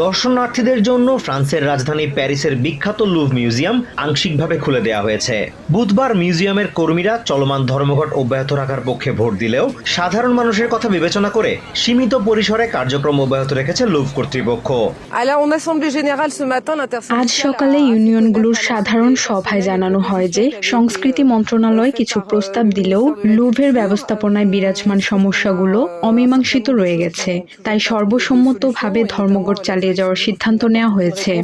দর্শনার্থীদের জন্য ফ্রান্সের রাজধানী প্যারিসের বিখ্যাত লুভ মিউজিয়াম আংশিকভাবে খুলে দেওয়া হয়েছে। বুধবার মিউজিয়ামের কর্মীরা চলমান ধর্মঘট অব্যাহত রাখার পক্ষে ভোট দিলেও সাধারণ মানুষের কথা বিবেচনা করে সীমিত পরিসরে কার্যক্রম অব্যাহত রেখেছে লুভ কর্তৃপক্ষ। আজ সকালে ইউনিয়নগুলোর সাধারণ সভায় জানানো হয় যে সংস্কৃতি মন্ত্রণালয় কিছু প্রস্তাব দিলেও লুভের ব্যবস্থাপনায় বিরাজমান সমস্যাগুলো অমীমাংসিত রয়ে গেছে। তাই সর্বসম্মতভাবে ধর্মঘট চালিয়ে যাওয়ার সিদ্ধান্ত নেওয়া হয়েছে.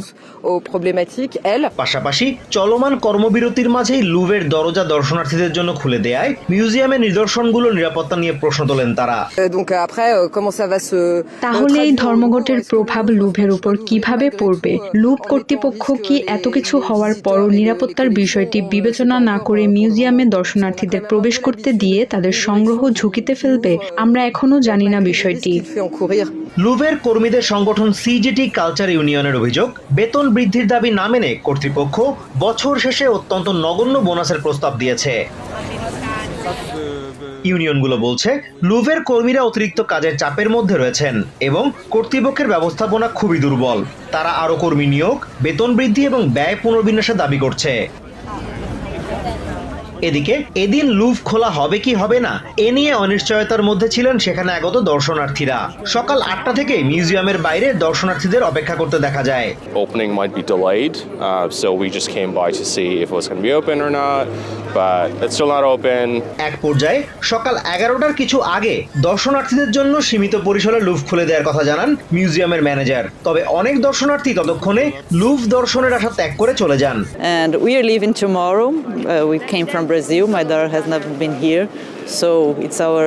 পাশাপাশি চলমান কর্মবিরতির মাঝেই লুভের দরজা দর্শনার্থীদের জন্য খুলে দেয় মিউজিয়ামের নিদর্শনগুলোর নিরাপত্তা নিয়ে প্রশ্ন তোলেন তারা। Euh, Donc euh, après, euh, comment ça va se... তাহলে এই ধর্মঘটের প্রভাব লুভের উপর কীভাবে পড়বে? লুভ কর্তৃপক্ষ কি এত কিছু হওয়ার পরও নিরাপত্তার বিষয়টি বিবেচনা না করে মিউজিয়ামে দর্শনার্থীদের প্রবেশ করতে দিয়ে তাদের সংগ্রহ ঝুঁকিতে ফেলবে? আমরা এখনও জানি না বিষয়টি। লুভের কর্মীদের সংগঠন সিজিটি কালচার ইউনিয়নের অভিযোগ, বেতন বৃদ্ধির দাবি না মেনে কর্তৃপক্ষ বছর শেষে অত্যন্ত নগণ্য বোনাসের প্রস্তাব দিয়েছে। ইউনিয়নগুলো বলছে, লুভের কর্মীরা অতিরিক্ত কাজের চাপের মধ্যে রয়েছেন এবং কর্তৃপক্ষের ব্যবস্থাপনা খুবই দুর্বল। তারা আরও কর্মী নিয়োগ, বেতন বৃদ্ধি এবং ব্যয় পুনর্বিন্যাসের দাবি করছে। এদিকে এদিন লুভ খোলা হবে কি হবে না এ নিয়ে অনিশ্চয়তার মধ্যে ছিলেন সেখানে আগত দর্শনার্থীরা সকাল আটটা থেকে মিউজিয়ামের বাইরে দর্শনার্থীদের অপেক্ষা করতে দেখা যায় opening might be delayed. Uh, so we just came by to see if it was going to be open or not. But it's still not open. এক পর্যায়ে সকাল এগারোটার কিছু আগে দর্শনার্থীদের জন্য সীমিত পরিসরে লুভ খুলে দেওয়ার কথা জানান মিউজিয়ামের ম্যানেজার তবে অনেক দর্শনার্থী ততক্ষণে লুভ দর্শনের আশা ত্যাগ করে চলে যান and we are leaving tomorrow. Uh, we came from Brazil. My daughter has never been here, so it's our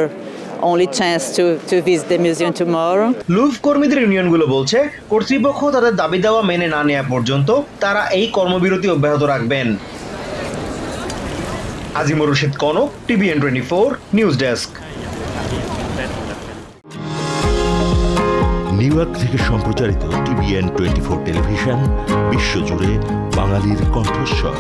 only chance to, to visit the museum tomorrow. Louvre কর্মীদের ইউনিয়নগুলো বলছে কর্তৃপক্ষ তাদের দাবি দেওয়া মেনে না নেওয়া পর্যন্ত তারা এই কর্মবিরতি অব্যাহত রাখবেন Azimur Rashid Kanak TVN twenty four news desk New York থেকে সম্প্রচারিত টিভিএন টোয়েন্টি ফোর টেলিভিশন বিশ্বজুড়ে বাঙালির কণ্ঠস্বর